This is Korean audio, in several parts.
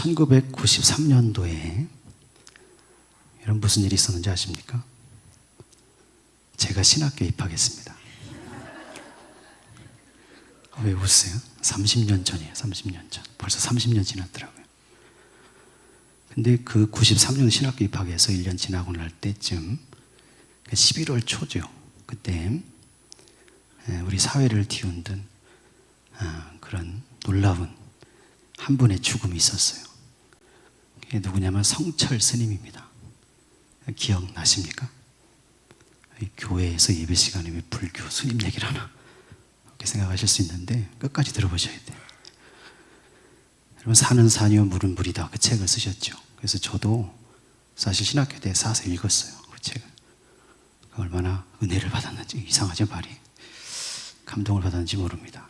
1993년도에 이런 무슨 일이 있었는지 아십니까? 제가 신학교에 입학했습니다. 어, 왜 웃으세요? 30년 전이에요. 30년 전. 벌써 30년 지났더라고요. 근데 그 93년 신학교 입학해서 1년 지나고 날 때쯤 11월 초죠. 그때 예, 우리 사회를 뒤흔든 아, 그런 놀라운 한 분의 죽음이 있었어요. 누구냐면 성철 스님입니다. 기억나십니까? 교회에서 예배 시간에 왜 불교 스님 얘기를 하나? 이렇게 생각하실 수 있는데 끝까지 들어보셔야 돼요. 여러분 사는 산이요 물은 물이다 그 책을 쓰셨죠. 그래서 저도 사실 신학교 때 사서 읽었어요. 그 책을. 얼마나 은혜를 받았는지 이상하죠 말이. 감동을 받았는지 모릅니다.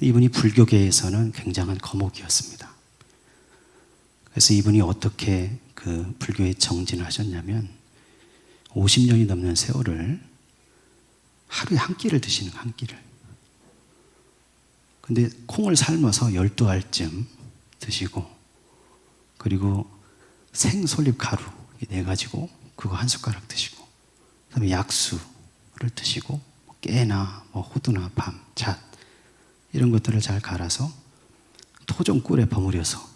이분이 불교계에서는 굉장한 거목이었습니다. 그래서 이분이 어떻게 그 불교에 정진을 하셨냐면 50년이 넘는 세월을 하루에 한 끼를 드시는 한 끼를. 근데 콩을 삶아서 12알쯤 드시고 그리고 생솔잎 가루 내 가지고 그거 한 숟가락 드시고 그다음에 약수를 드시고 깨나 뭐 호두나 밤, 잣 이런 것들을 잘 갈아서 토종 꿀에 버무려서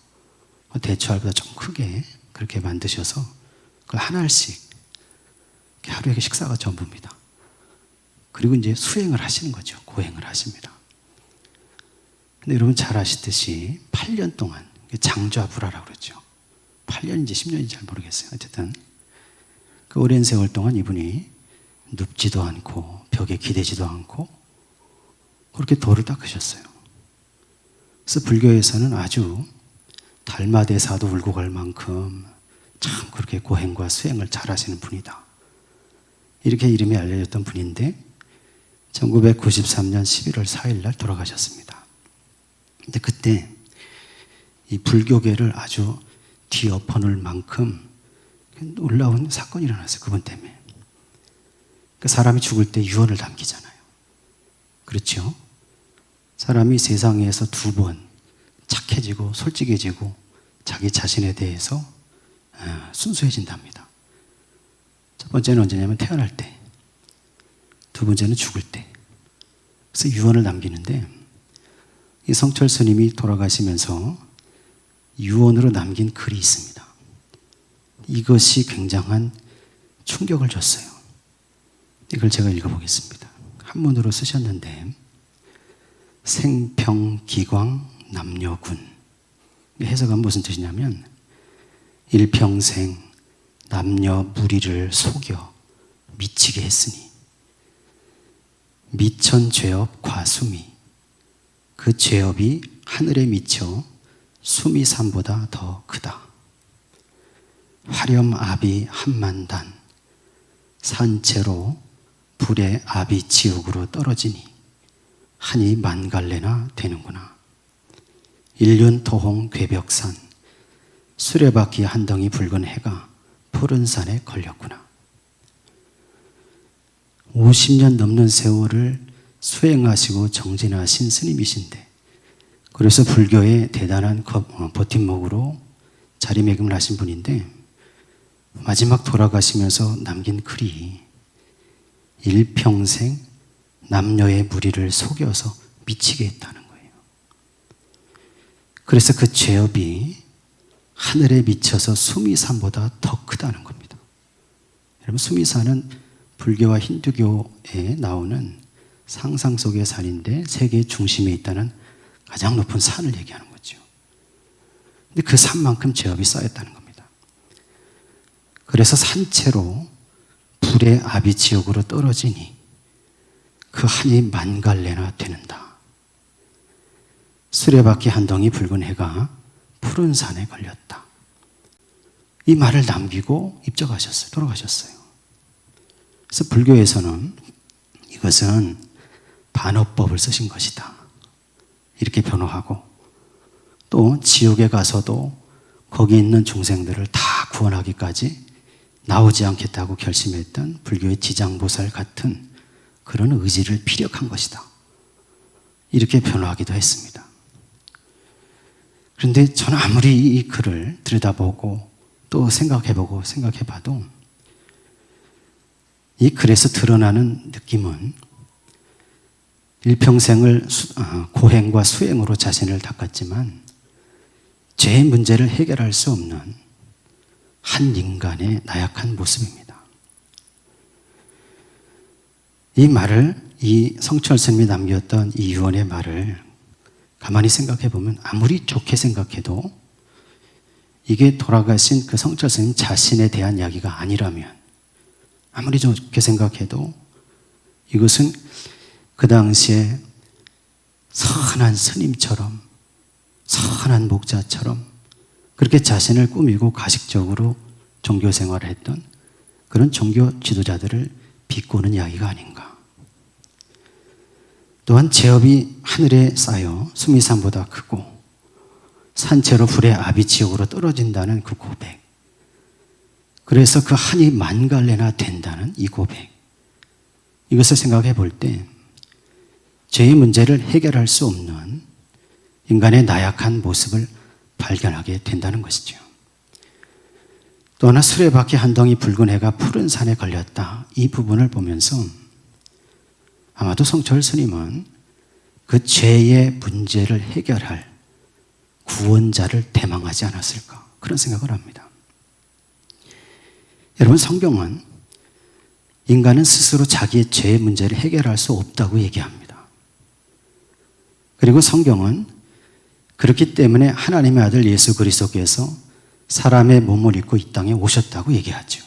대추알보다 좀 크게 그렇게 만드셔서 그한 알씩 하루에 식사가 전부입니다. 그리고 이제 수행을 하시는 거죠. 고행을 하십니다. 근데 여러분 잘 아시듯이 8년 동안 장좌불화라고 그러죠. 8년인지 10년인지 잘 모르겠어요. 어쨌든 그 오랜 세월 동안 이분이 눕지도 않고 벽에 기대지도 않고 그렇게 돌을 닦으셨어요. 그래서 불교에서는 아주 달마대사도 울고 갈 만큼 참 그렇게 고행과 수행을 잘 하시는 분이다. 이렇게 이름이 알려졌던 분인데 1993년 11월 4일 날 돌아가셨습니다. 근데 그때 이 불교계를 아주 뒤엎어놓을 만큼 놀라운 사건이 일어났어요. 그분 때문에. 그 사람이 죽을 때 유언을 남기잖아요. 그렇죠? 사람이 세상에서 두 번 착해지고 솔직해지고 자기 자신에 대해서 어, 순수해진답니다. 첫 번째는 언제냐면 태어날 때. 두 번째는 죽을 때. 그래서 유언을 남기는데 이 성철 스님이 돌아가시면서 유언으로 남긴 글이 있습니다. 이것이 굉장한 충격을 줬어요. 이걸 제가 읽어보겠습니다. 한문으로 쓰셨는데 생평기광 남녀군 해석은 무슨 뜻이냐면 일평생 남녀 무리를 속여 미치게 했으니 미천 죄업 과수미 그 죄업이 하늘에 미쳐 수미 산보다 더 크다. 화렴 아비 한만단 산채로 불의 아비 지옥으로 떨어지니 한이 만갈래나 되는구나. 일륜 토홍 괴벽산 수레바퀴 한 덩이 붉은 해가 푸른 산에 걸렸구나. 50년 넘는 세월을 수행하시고 정진하신 스님이신데 그래서 불교의 대단한 어, 버팀목으로 자리매김을 하신 분인데 마지막 돌아가시면서 남긴 글이 일평생 남녀의 무리를 속여서 미치게 했다는. 그래서 그 죄업이 하늘에 미쳐서 수미산보다 더 크다는 겁니다. 여러분, 수미산은 불교와 힌두교에 나오는 상상 속의 산인데 세계 중심에 있다는 가장 높은 산을 얘기하는 거죠. 근데 그 산만큼 죄업이 쌓였다는 겁니다. 그래서 산채로 불의 아비 지옥으로 떨어지니 그 한이 만 갈래나 되는다. 수레바퀴 한 덩이 붉은 해가 푸른 산에 걸렸다. 이 말을 남기고 입적하셨어요. 돌아가셨어요. 그래서 불교에서는 이것은 반어법을 쓰신 것이다. 이렇게 변호하고 또 지옥에 가서도 거기 있는 중생들을 다 구원하기까지 나오지 않겠다고 결심했던 불교의 지장보살 같은 그런 의지를 피력한 것이다. 이렇게 변호하기도 했습니다. 그런데 저는 아무리 이 글을 들여다보고 또 생각해보고 생각해봐도 이 글에서 드러나는 느낌은 일평생을 수- 아, 고행과 수행으로 자신을 닦았지만 죄의 문제를 해결할 수 없는 한 인간의 나약한 모습입니다. 이 말을 이 성철 스님이 남겼던 이 유언의 말을 가만히 생각해 보면 아무리 좋게 생각해도 이게 돌아가신 그 성철 스님 자신에 대한 이야기가 아니라면 아무리 좋게 생각해도 이것은 그 당시에 선한 스님처럼 선한 목자처럼 그렇게 자신을 꾸미고 가식적으로 종교 생활을 했던 그런 종교 지도자들을 비꼬는 이야기가 아닌가. 또한 제업이 하늘에 쌓여 수미산보다 크고 산채로 불의 아비지옥으로 떨어진다는 그 고백. 그래서 그 한이 만 갈래나 된다는 이 고백. 이것을 생각해 볼 때 죄의 문제를 해결할 수 없는 인간의 나약한 모습을 발견하게 된다는 것이죠. 또 하나 수레바퀴 한 덩이 붉은 해가 푸른 산에 걸렸다. 이 부분을 보면서 아마도 성철 스님은 그 죄의 문제를 해결할 구원자를 대망하지 않았을까 그런 생각을 합니다. 여러분 성경은 인간은 스스로 자기의 죄의 문제를 해결할 수 없다고 얘기합니다. 그리고 성경은 그렇기 때문에 하나님의 아들 예수 그리스도께서 사람의 몸을 입고 이 땅에 오셨다고 얘기하죠.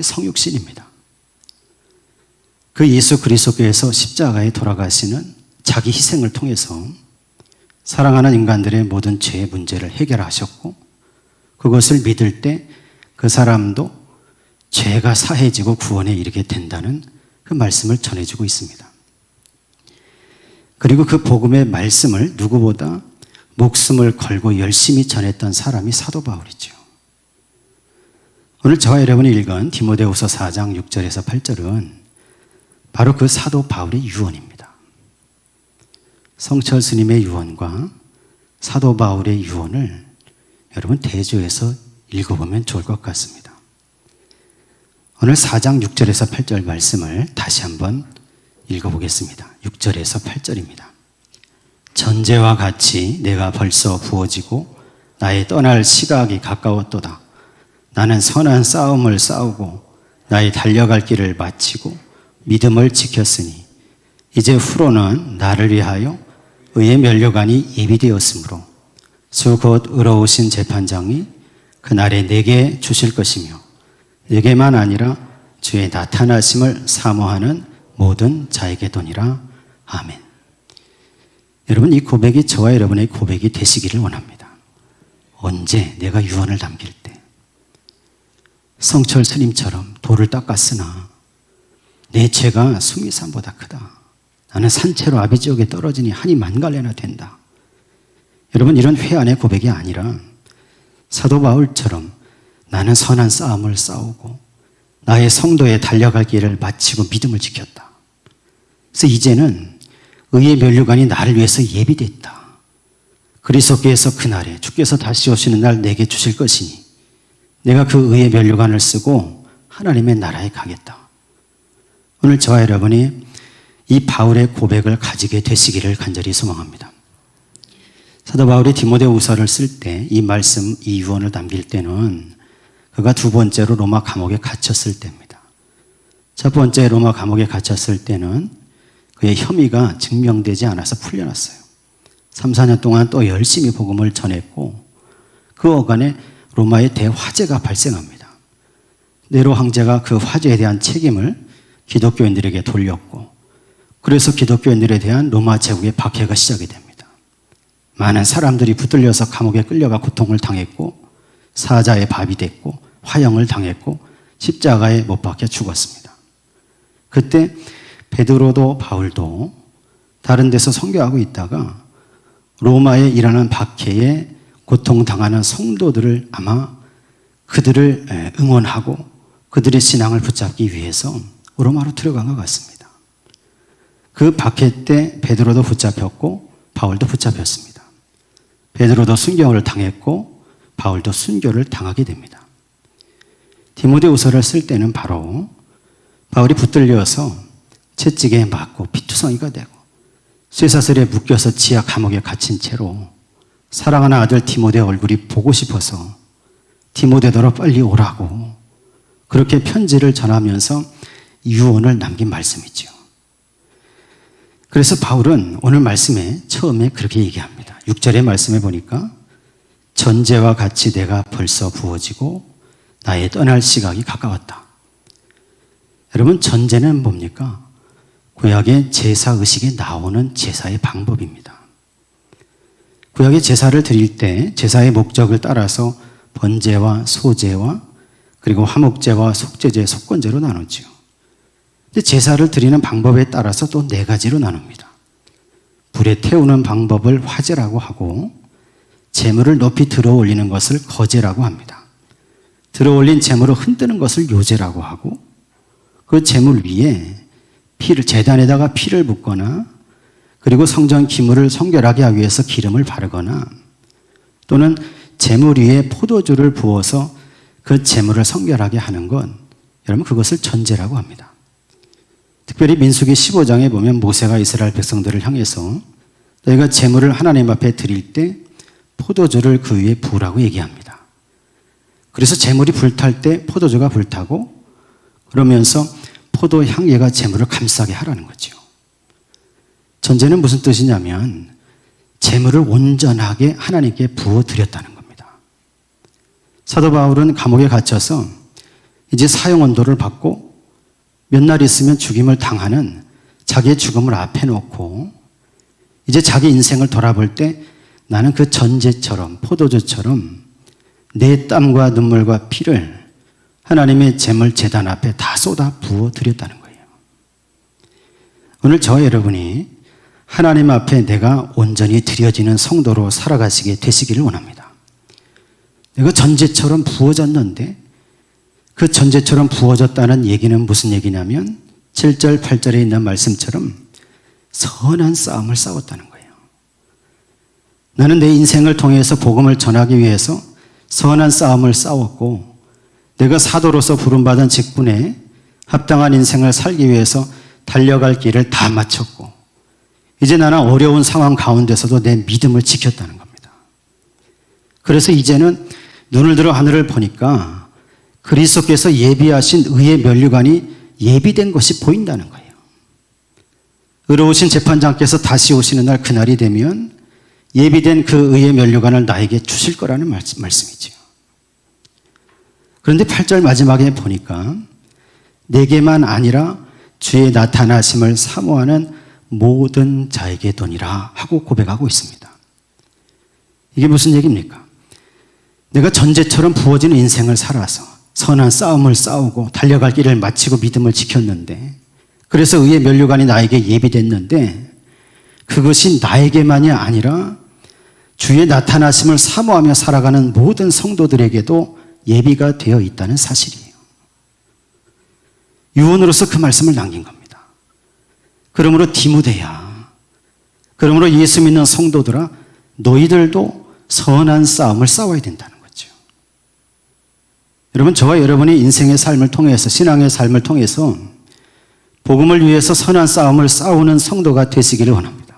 성육신입니다. 그 예수 그리스도께서 십자가에 돌아가시는 자기 희생을 통해서 사랑하는 인간들의 모든 죄의 문제를 해결하셨고 그것을 믿을 때 그 사람도 죄가 사해지고 구원에 이르게 된다는 그 말씀을 전해주고 있습니다. 그리고 그 복음의 말씀을 누구보다 목숨을 걸고 열심히 전했던 사람이 사도 바울이죠. 오늘 저와 여러분이 읽은 디모데후서 4장 6절에서 8절은 바로 그 사도 바울의 유언입니다. 성철 스님의 유언과 사도 바울의 유언을 여러분 대조해서 읽어보면 좋을 것 같습니다. 오늘 4장 6절에서 8절 말씀을 다시 한번 읽어보겠습니다. 6절에서 8절입니다. 전제와 같이 내가 벌써 부어지고 나의 떠날 시각이 가까웠도다. 나는 선한 싸움을 싸우고 나의 달려갈 길을 마치고 믿음을 지켰으니 이제 후로는 나를 위하여 의의 면류관이 예비되었으므로 주 곧 의로우신 재판장이 그날에 내게 주실 것이며 내게만 아니라 주의 나타나심을 사모하는 모든 자에게도니라 아멘. 여러분 이 고백이 저와 여러분의 고백이 되시기를 원합니다. 언제 내가 유언을 남길 때 성철 스님처럼 돌을 닦았으나 내 죄가 수미산보다 크다. 나는 산채로 아비 지옥에 떨어지니 한이 만갈래나 된다. 여러분 이런 회안의 고백이 아니라 사도 바울처럼 나는 선한 싸움을 싸우고 나의 성도에 달려갈 길을 마치고 믿음을 지켰다. 그래서 이제는 의의 면류관이 나를 위해서 예비됐다. 그리스도께서 그날에 주께서 다시 오시는 날 내게 주실 것이니 내가 그 의의 면류관을 쓰고 하나님의 나라에 가겠다. 오늘 저와 여러분이 이 바울의 고백을 가지게 되시기를 간절히 소망합니다. 사도 바울이 디모데후서를 쓸 때 이 말씀, 이 유언을 남길 때는 그가 두 번째로 로마 감옥에 갇혔을 때입니다. 첫 번째 로마 감옥에 갇혔을 때는 그의 혐의가 증명되지 않아서 풀려났어요. 3, 4년 동안 또 열심히 복음을 전했고 그 어간에 로마의 대화재가 발생합니다. 네로 황제가 그 화재에 대한 책임을 기독교인들에게 돌렸고 그래서 기독교인들에 대한 로마 제국의 박해가 시작이 됩니다. 많은 사람들이 붙들려서 감옥에 끌려가 고통을 당했고 사자의 밥이 됐고 화형을 당했고 십자가에 못 박혀 죽었습니다. 그때 베드로도 바울도 다른 데서 선교하고 있다가 로마에 일어난 박해에 고통당하는 성도들을 아마 그들을 응원하고 그들의 신앙을 붙잡기 위해서 로마로 들어간 것 같습니다. 그 박해 때 베드로도 붙잡혔고 바울도 붙잡혔습니다. 베드로도 순교를 당했고 바울도 순교를 당하게 됩니다. 디모데후서를 쓸 때는 바로 바울이 붙들려서 채찍에 맞고 피투성이가 되고 쇠사슬에 묶여서 지하 감옥에 갇힌 채로 사랑하는 아들 디모데 얼굴이 보고 싶어서 디모데더러 빨리 오라고 그렇게 편지를 전하면서 유언을 남긴 말씀이죠. 그래서 바울은 오늘 말씀에 처음에 그렇게 얘기합니다. 6절의 말씀에 보니까 전제와 같이 내가 벌써 부어지고 나의 떠날 시각이 가까웠다. 여러분, 전제는 뭡니까? 구약의 제사 의식에 나오는 제사의 방법입니다. 구약의 제사를 드릴 때 제사의 목적을 따라서 번제와 소제와 그리고 화목제와 속제제, 속건제로 나누죠. 근데 제사를 드리는 방법에 따라서 또 네 가지로 나눕니다. 불에 태우는 방법을 화제라고 하고 재물을 높이 들어 올리는 것을 거제라고 합니다. 들어 올린 재물을 흔드는 것을 요제라고 하고 그 재물 위에 피를 재단에다가 피를 붓거나 그리고 성전 기물을 성결하게 하기 위해서 기름을 바르거나 또는 재물 위에 포도주를 부어서 그 재물을 성결하게 하는 건 여러분 그것을 전제라고 합니다. 특별히 민수기 15장에 보면 모세가 이스라엘 백성들을 향해서 너희가 재물을 하나님 앞에 드릴 때 포도주를 그 위에 부으라고 얘기합니다. 그래서 재물이 불탈 때 포도주가 불타고 그러면서 포도 향예가 재물을 감싸게 하라는 거죠. 전제는 무슨 뜻이냐면 재물을 온전하게 하나님께 부어 드렸다는 겁니다. 사도 바울은 감옥에 갇혀서 이제 사형 언도를 받고 몇 날 있으면 죽임을 당하는 자기의 죽음을 앞에 놓고 이제 자기 인생을 돌아볼 때 나는 그 전제처럼 포도주처럼 내 땀과 눈물과 피를 하나님의 재물 재단 앞에 다 쏟아 부어 드렸다는 거예요. 오늘 저 여러분이 하나님 앞에 내가 온전히 드려지는 성도로 살아가시게 되시기를 원합니다. 내가 전제처럼 부어졌는데 그 전제처럼 부어졌다는 얘기는 무슨 얘기냐면 7절, 8절에 있는 말씀처럼 선한 싸움을 싸웠다는 거예요. 나는 내 인생을 통해서 복음을 전하기 위해서 선한 싸움을 싸웠고 내가 사도로서 부름받은 직분에 합당한 인생을 살기 위해서 달려갈 길을 다 마쳤고 이제 나는 어려운 상황 가운데서도 내 믿음을 지켰다는 겁니다. 그래서 이제는 눈을 들어 하늘을 보니까 그리스도께서 예비하신 의의 면류관이 예비된 것이 보인다는 거예요. 의로우신 재판장께서 다시 오시는 날 그날이 되면 예비된 그 의의 면류관을 나에게 주실 거라는 말씀, 말씀이죠. 그런데 8절 마지막에 보니까 내게만 아니라 주의 나타나심을 사모하는 모든 자에게 돈이라 하고 고백하고 있습니다. 이게 무슨 얘기입니까? 내가 전제처럼 부어지는 인생을 살아서 선한 싸움을 싸우고 달려갈 길을 마치고 믿음을 지켰는데 그래서 의의 면류관이 나에게 예비됐는데 그것이 나에게만이 아니라 주의 나타나심을 사모하며 살아가는 모든 성도들에게도 예비가 되어 있다는 사실이에요. 유언으로서 그 말씀을 남긴 겁니다. 그러므로 디모데야. 그러므로 예수 믿는 성도들아 너희들도 선한 싸움을 싸워야 된다는. 여러분 저와 여러분이 인생의 삶을 통해서 신앙의 삶을 통해서 복음을 위해서 선한 싸움을 싸우는 성도가 되시기를 원합니다.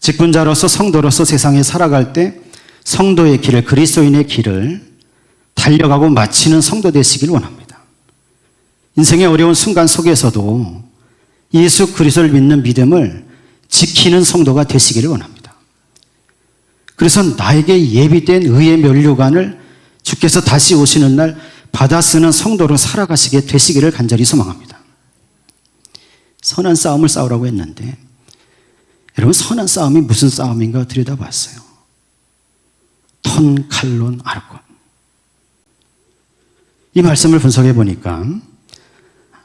직분자로서 성도로서 세상에 살아갈 때 성도의 길을 그리스도인의 길을 달려가고 마치는 성도 되시길 원합니다. 인생의 어려운 순간 속에서도 예수 그리스도를 믿는 믿음을 지키는 성도가 되시기를 원합니다. 그래서 나에게 예비된 의의 면류관을 주께서 다시 오시는 날 받아 쓰는 성도로 살아가시게 되시기를 간절히 소망합니다. 선한 싸움을 싸우라고 했는데 여러분 선한 싸움이 무슨 싸움인가 들여다봤어요. 턴, 칼론, 아르콘. 이 말씀을 분석해 보니까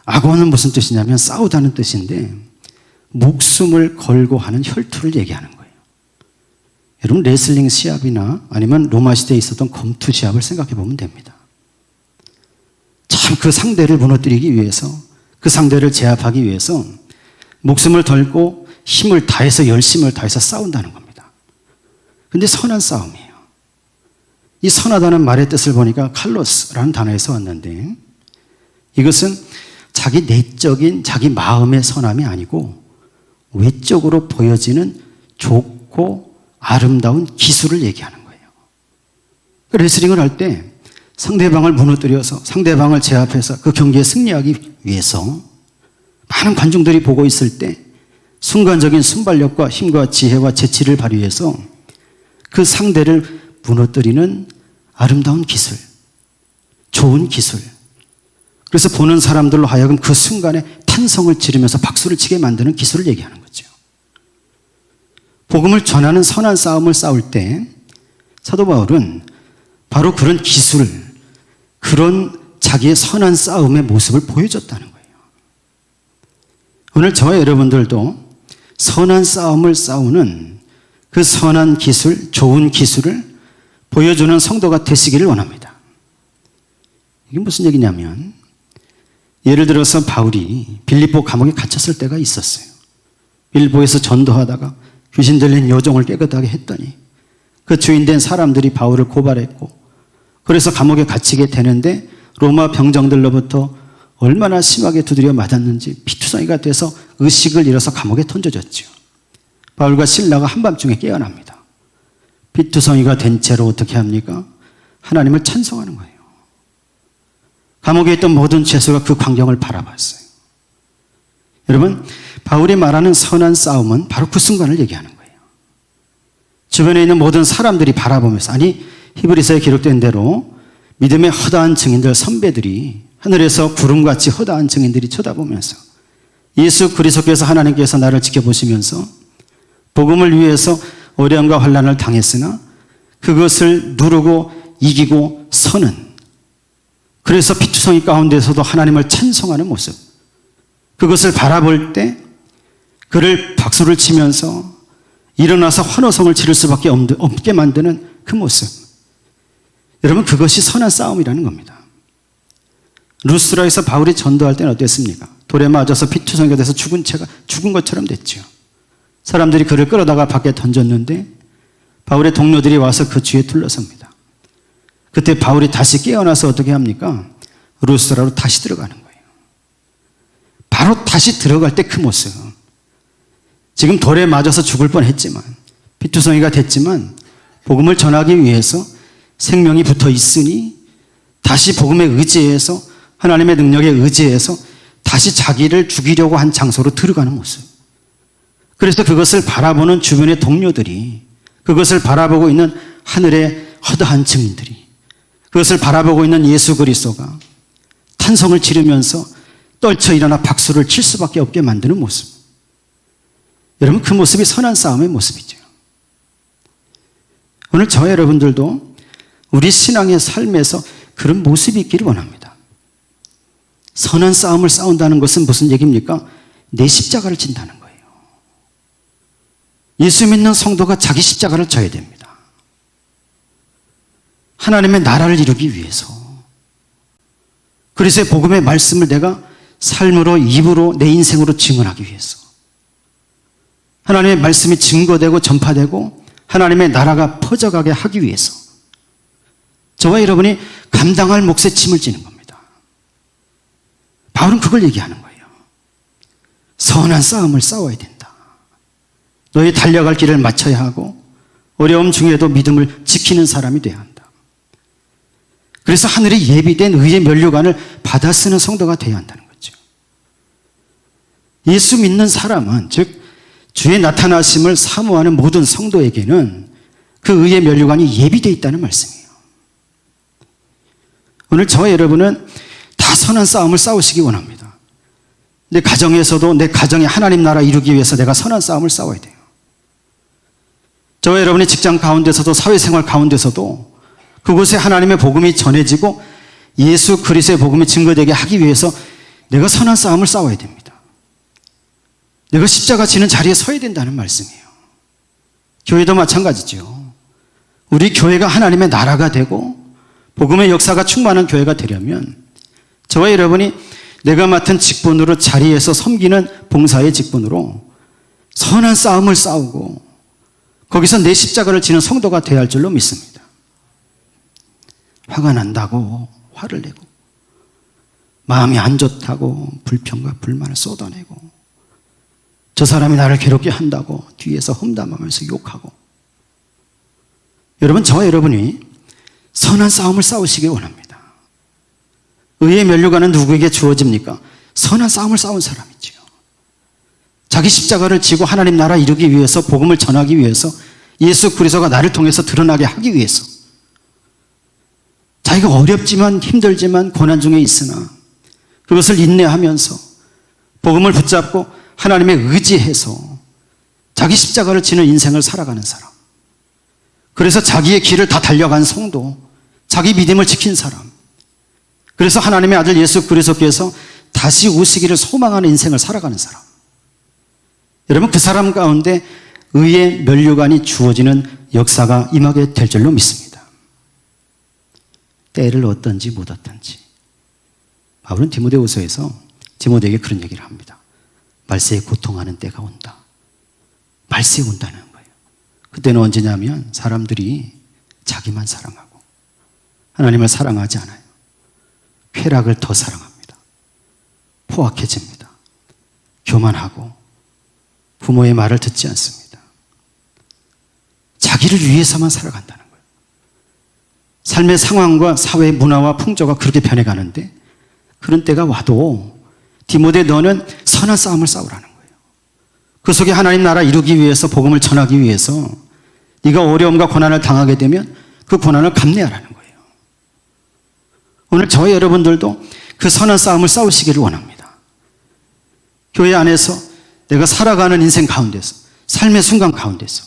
악원은 무슨 뜻이냐면 싸우다는 뜻인데 목숨을 걸고 하는 혈투를 얘기하는 거예요. 여러분 레슬링 시합이나 아니면 로마 시대에 있었던 검투 시합을 생각해 보면 됩니다. 참 그 상대를 무너뜨리기 위해서 그 상대를 제압하기 위해서 목숨을 걸고 힘을 다해서 열심을 다해서 싸운다는 겁니다. 근데 선한 싸움이에요. 이 선하다는 말의 뜻을 보니까 칼로스라는 단어에서 왔는데 이것은 자기 내적인 자기 마음의 선함이 아니고 외적으로 보여지는 좋고 아름다운 기술을 얘기하는 거예요. 레슬링을 할 때 상대방을 무너뜨려서 상대방을 제압해서 그 경기에 승리하기 위해서 많은 관중들이 보고 있을 때 순간적인 순발력과 힘과 지혜와 재치를 발휘해서 그 상대를 무너뜨리는 아름다운 기술, 좋은 기술. 그래서 보는 사람들로 하여금 그 순간에 탄성을 지르면서 박수를 치게 만드는 기술을 얘기하는. 복음을 전하는 선한 싸움을 싸울 때 사도 바울은 바로 그런 기술, 그런 자기의 선한 싸움의 모습을 보여줬다는 거예요. 오늘 저와 여러분들도 선한 싸움을 싸우는 그 선한 기술, 좋은 기술을 보여주는 성도가 되시기를 원합니다. 이게 무슨 얘기냐면, 예를 들어서 바울이 빌립보 감옥에 갇혔을 때가 있었어요. 빌립보에서 전도하다가 귀신 들린 여종을 깨끗하게 했더니 그 주인된 사람들이 바울을 고발했고 그래서 감옥에 갇히게 되는데 로마 병정들로부터 얼마나 심하게 두드려 맞았는지 피투성이가 돼서 의식을 잃어서 감옥에 던져졌죠. 바울과 신라가 한밤중에 깨어납니다. 피투성이가 된 채로 어떻게 합니까? 하나님을 찬송하는 거예요. 감옥에 있던 모든 죄수가 그 광경을 바라봤어요. 여러분, 바울이 말하는 선한 싸움은 바로 그 순간을 얘기하는 거예요. 주변에 있는 모든 사람들이 바라보면서, 아니, 히브리서에 기록된 대로 믿음의 허다한 증인들, 선배들이 하늘에서 구름같이 허다한 증인들이 쳐다보면서 예수 그리스도께서 하나님께서 나를 지켜보시면서 복음을 위해서 어려움과 환란을 당했으나 그것을 누르고 이기고 서는 그래서 피투성이 가운데서도 하나님을 찬송하는 모습 그것을 바라볼 때 그를 박수를 치면서 일어나서 환호성을 지를 수밖에 없게 만드는 그 모습 여러분 그것이 선한 싸움이라는 겁니다 루스라에서 바울이 전도할 때는 어땠습니까? 돌에 맞아서 피투성이가 돼서 죽은 채가 죽은 것처럼 됐죠. 사람들이 그를 끌어다가 밖에 던졌는데 바울의 동료들이 와서 그 뒤에 둘러섭니다. 그때 바울이 다시 깨어나서 어떻게 합니까? 루스라로 다시 들어가는 거예요. 바로 다시 들어갈 때 그 모습. 지금 돌에 맞아서 죽을 뻔 했지만, 피투성이가 됐지만, 복음을 전하기 위해서 생명이 붙어 있으니, 다시 복음에 의지해서 하나님의 능력에 의지해서 다시 자기를 죽이려고 한 장소로 들어가는 모습. 그래서 그것을 바라보는 주변의 동료들이 그것을 바라보고 있는 하늘의 허다한 증인들이 그것을 바라보고 있는 예수 그리스도가 탄성을 지르면서 떨쳐 일어나 박수를 칠 수밖에 없게 만드는 모습. 여러분 그 모습이 선한 싸움의 모습이죠. 오늘 저 여러분들도 우리 신앙의 삶에서 그런 모습이 있기를 원합니다. 선한 싸움을 싸운다는 것은 무슨 얘기입니까? 내 십자가를 진다는 거예요. 예수 믿는 성도가 자기 십자가를 져야 됩니다. 하나님의 나라를 이루기 위해서. 그래서 복음의 말씀을 내가 삶으로, 입으로, 내 인생으로 증언하기 위해서. 하나님의 말씀이 증거되고 전파되고 하나님의 나라가 퍼져가게 하기 위해서. 저와 여러분이 감당할 몫의 짐을 지는 겁니다. 바울은 그걸 얘기하는 거예요. 선한 싸움을 싸워야 된다. 너의 달려갈 길을 맞춰야 하고 어려움 중에도 믿음을 지키는 사람이 돼야 한다. 그래서 하늘에 예비된 의의 면류관을 받아 쓰는 성도가 돼야 한다는 거죠. 예수 믿는 사람은 즉 주의 나타나심을 사모하는 모든 성도에게는 그 의의 면류관이 예비되어 있다는 말씀이에요. 오늘 저와 여러분은 다 선한 싸움을 싸우시기 원합니다. 내 가정에서도 내 가정의 하나님 나라 이루기 위해서 내가 선한 싸움을 싸워야 돼요. 저와 여러분의 직장 가운데서도 사회생활 가운데서도 그곳에 하나님의 복음이 전해지고 예수 그리스의 복음이 증거되게 하기 위해서 내가 선한 싸움을 싸워야 됩니다. 내가 십자가 지는 자리에 서야 된다는 말씀이에요. 교회도 마찬가지죠. 우리 교회가 하나님의 나라가 되고 복음의 역사가 충만한 교회가 되려면 저와 여러분이 내가 맡은 직분으로 자리에서 섬기는 봉사의 직분으로 선한 싸움을 싸우고 거기서 내 십자가를 지는 성도가 되어야 할 줄로 믿습니다. 화가 난다고 화를 내고 마음이 안 좋다고 불평과 불만을 쏟아내고 저 사람이 나를 괴롭게 한다고 뒤에서 험담하면서 욕하고 여러분 저와 여러분이 선한 싸움을 싸우시길 원합니다. 의의 면류관은 누구에게 주어집니까? 선한 싸움을 싸운 사람이지요. 자기 십자가를 지고 하나님 나라 이루기 위해서 복음을 전하기 위해서 예수 그리스도가 나를 통해서 드러나게 하기 위해서 자기가 어렵지만 힘들지만 고난 중에 있으나 그것을 인내하면서 복음을 붙잡고 하나님의 의지해서 자기 십자가를 지는 인생을 살아가는 사람. 그래서 자기의 길을 다 달려간 성도, 자기 믿음을 지킨 사람. 그래서 하나님의 아들 예수 그리스도께서 다시 오시기를 소망하는 인생을 살아가는 사람. 여러분 그 사람 가운데 의의 면류관이 주어지는 역사가 임하게 될 줄로 믿습니다. 때를 얻든지 못 얻든지. 바울은 디모데후서에서 디모데에게 그런 얘기를 합니다. 말세에 고통하는 때가 온다. 말세에 온다는 거예요. 그때는 언제냐면 사람들이 자기만 사랑하고 하나님을 사랑하지 않아요. 쾌락을 더 사랑합니다. 포악해집니다. 교만하고 부모의 말을 듣지 않습니다. 자기를 위해서만 살아간다는 거예요. 삶의 상황과 사회 문화와 풍조가 그렇게 변해가는데 그런 때가 와도 디모데 너는 선한 싸움을 싸우라는 거예요. 그 속에 하나님 나라 이루기 위해서 복음을 전하기 위해서 네가 어려움과 고난을 당하게 되면 그 고난을 감내하라는 거예요. 오늘 저희 여러분들도 그 선한 싸움을 싸우시기를 원합니다. 교회 안에서 내가 살아가는 인생 가운데서 삶의 순간 가운데서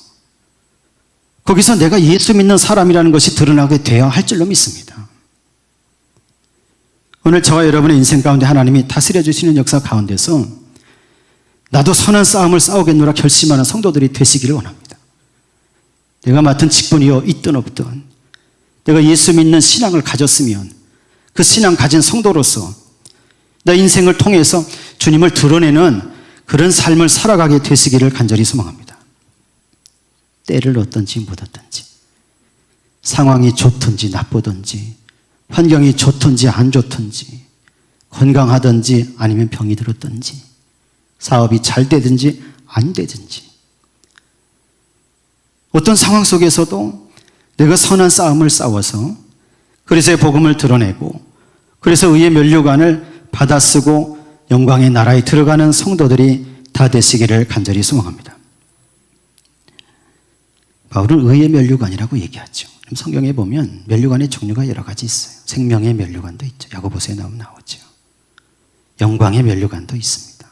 거기서 내가 예수 믿는 사람이라는 것이 드러나게 되어야 할 줄로 믿습니다. 오늘 저와 여러분의 인생 가운데 하나님이 다스려 주시는 역사 가운데서 나도 선한 싸움을 싸우겠노라 결심하는 성도들이 되시기를 원합니다. 내가 맡은 직분이요 있든 없든 내가 예수 믿는 신앙을 가졌으면 그 신앙 가진 성도로서 내 인생을 통해서 주님을 드러내는 그런 삶을 살아가게 되시기를 간절히 소망합니다. 때를 얻든지 못 얻든지 상황이 좋든지 나쁘든지 환경이 좋든지 안 좋든지 건강하든지 아니면 병이 들었든지 사업이 잘 되든지 안 되든지 어떤 상황 속에서도 내가 선한 싸움을 싸워서 그래서의 복음을 드러내고 그래서 의의 면류관을 받아쓰고 영광의 나라에 들어가는 성도들이 다 되시기를 간절히 소망합니다. 바울은 의의 면류관이라고 얘기하죠. 성경에 보면 면류관의 종류가 여러 가지 있어요. 생명의 면류관도 있죠. 야고보서에 나오면 나오죠. 영광의 면류관도 있습니다.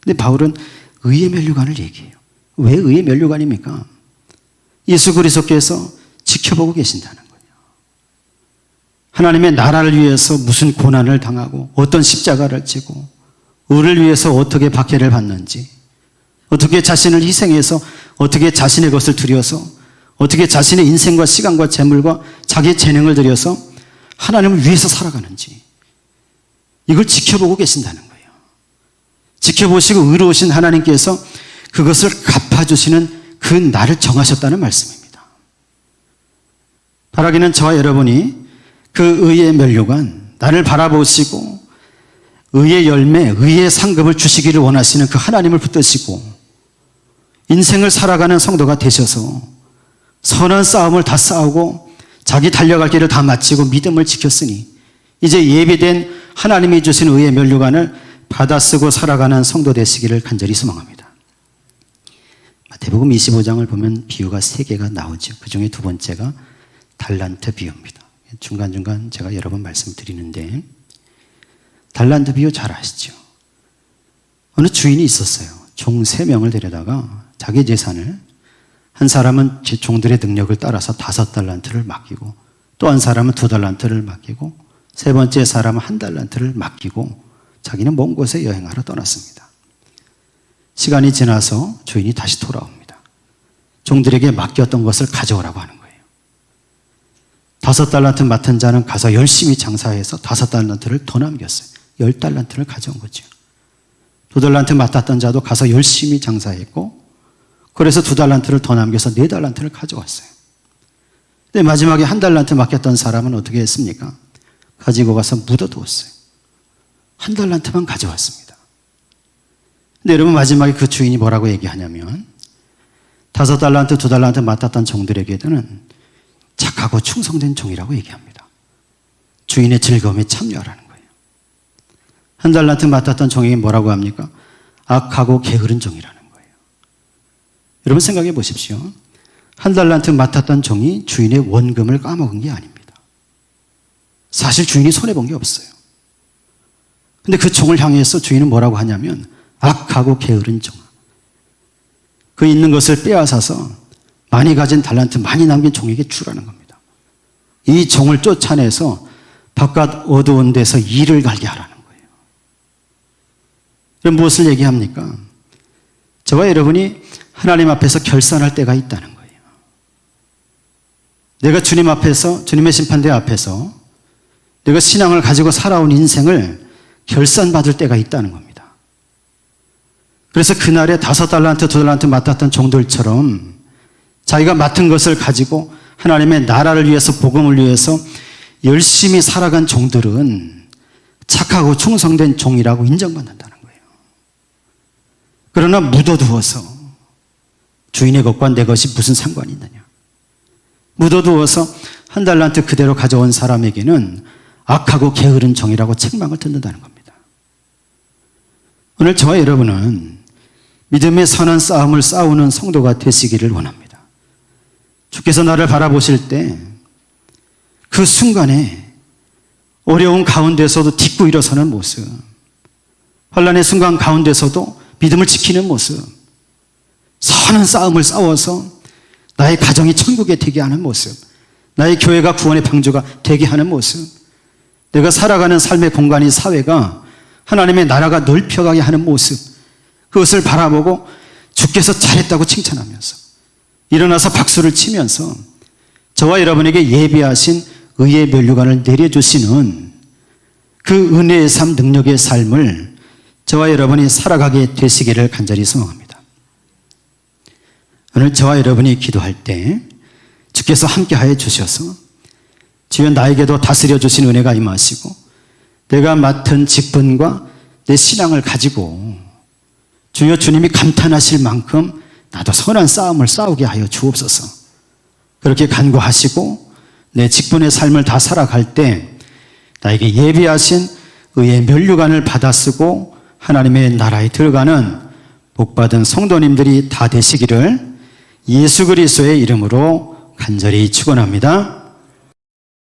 근데 바울은 의의 면류관을 얘기해요. 왜 의의 면류관입니까? 예수 그리스도께서 지켜보고 계신다는 거예요. 하나님의 나라를 위해서 무슨 고난을 당하고 어떤 십자가를 지고 의를 위해서 어떻게 박해를 받는지 어떻게 자신을 희생해서 어떻게 자신의 것을 들여서 어떻게 자신의 인생과 시간과 재물과 자기의 재능을 들여서 하나님을 위해서 살아가는지 이걸 지켜보고 계신다는 거예요. 지켜보시고 의로우신 하나님께서 그것을 갚아주시는 그 날을 정하셨다는 말씀입니다. 바라기는 저와 여러분이 그 의의 면류관, 나를 바라보시고 의의 열매, 의의 상급을 주시기를 원하시는 그 하나님을 붙드시고 인생을 살아가는 성도가 되셔서 선한 싸움을 다 싸우고 자기 달려갈 길을 다 마치고 믿음을 지켰으니 이제 예비된 하나님이 주신 의의 면류관을 받아쓰고 살아가는 성도 되시기를 간절히 소망합니다. 마태복음 25장을 보면 비유가 세 개가 나오죠. 그 중에 두 번째가 달란트 비유입니다. 중간중간 제가 여러 번 말씀드리는데 달란트 비유 잘 아시죠? 어느 주인이 있었어요. 종세 명을 데려다가 자기 재산을 한 사람은 제 종들의 능력을 따라서 다섯 달란트를 맡기고 또 한 사람은 두 달란트를 맡기고 세 번째 사람은 한 달란트를 맡기고 자기는 먼 곳에 여행하러 떠났습니다. 시간이 지나서 주인이 다시 돌아옵니다. 종들에게 맡겼던 것을 가져오라고 하는 거예요. 다섯 달란트 맡은 자는 가서 열심히 장사해서 다섯 달란트를 더 남겼어요. 열 달란트를 가져온 거죠. 두 달란트 맡았던 자도 가서 열심히 장사했고 그래서 두 달란트를 더 남겨서 네 달란트를 가져왔어요. 근데 마지막에 한 달란트 맡겼던 사람은 어떻게 했습니까? 가지고 가서 묻어두었어요. 한 달란트만 가져왔습니다. 근데 여러분 마지막에 그 주인이 뭐라고 얘기하냐면 다섯 달란트, 두 달란트 맡았던 종들에게는 착하고 충성된 종이라고 얘기합니다. 주인의 즐거움에 참여하라는 거예요. 한 달란트 맡았던 종에게 뭐라고 합니까? 악하고 게으른 종이라는. 여러분 생각해 보십시오. 한 달란트 맡았던 종이 주인의 원금을 까먹은 게 아닙니다. 사실 주인이 손해본 게 없어요. 근데 그 종을 향해서 주인은 뭐라고 하냐면 악하고 게으른 종. 그 있는 것을 빼앗아서 많이 가진 달란트 많이 남긴 종에게 주라는 겁니다. 이 종을 쫓아내서 바깥 어두운 데서 일을 갈게 하라는 거예요. 그럼 무엇을 얘기합니까? 저와 여러분이 하나님 앞에서 결산할 때가 있다는 거예요. 내가 주님 앞에서, 주님의 심판대 앞에서 내가 신앙을 가지고 살아온 인생을 결산받을 때가 있다는 겁니다. 그래서 그날에 다섯 달란트, 두 달란트 맡았던 종들처럼 자기가 맡은 것을 가지고 하나님의 나라를 위해서, 복음을 위해서 열심히 살아간 종들은 착하고 충성된 종이라고 인정받는다는 거예요. 그러나 묻어두어서 주인의 것과 내 것이 무슨 상관이 있느냐. 묻어두어서 한 달란트 그대로 가져온 사람에게는 악하고 게으른 종이라고 책망을 듣는다는 겁니다. 오늘 저와 여러분은 믿음의 선한 싸움을 싸우는 성도가 되시기를 원합니다. 주께서 나를 바라보실 때 그 순간에 어려운 가운데서도 딛고 일어서는 모습, 환란의 순간 가운데서도 믿음을 지키는 모습, 선한 싸움을 싸워서 나의 가정이 천국에 되게 하는 모습, 나의 교회가 구원의 방주가 되게 하는 모습, 내가 살아가는 삶의 공간이 사회가 하나님의 나라가 넓혀가게 하는 모습, 그것을 바라보고 주께서 잘했다고 칭찬하면서 일어나서 박수를 치면서 저와 여러분에게 예비하신 의의 면류관을 내려주시는 그 은혜의 삶, 능력의 삶을 저와 여러분이 살아가게 되시기를 간절히 소망합니다. 오늘 저와 여러분이 기도할 때 주께서 함께 하여 주셔서 주여 나에게도 다스려 주신 은혜가 임하시고 내가 맡은 직분과 내 신앙을 가지고 주여 주님이 감탄하실 만큼 나도 선한 싸움을 싸우게 하여 주옵소서. 그렇게 간구하시고 내 직분의 삶을 다 살아갈 때 나에게 예비하신 의의 면류관을 받아 쓰고 하나님의 나라에 들어가는 복받은 성도님들이 다 되시기를 예수 그리스도의 이름으로 간절히 축원합니다.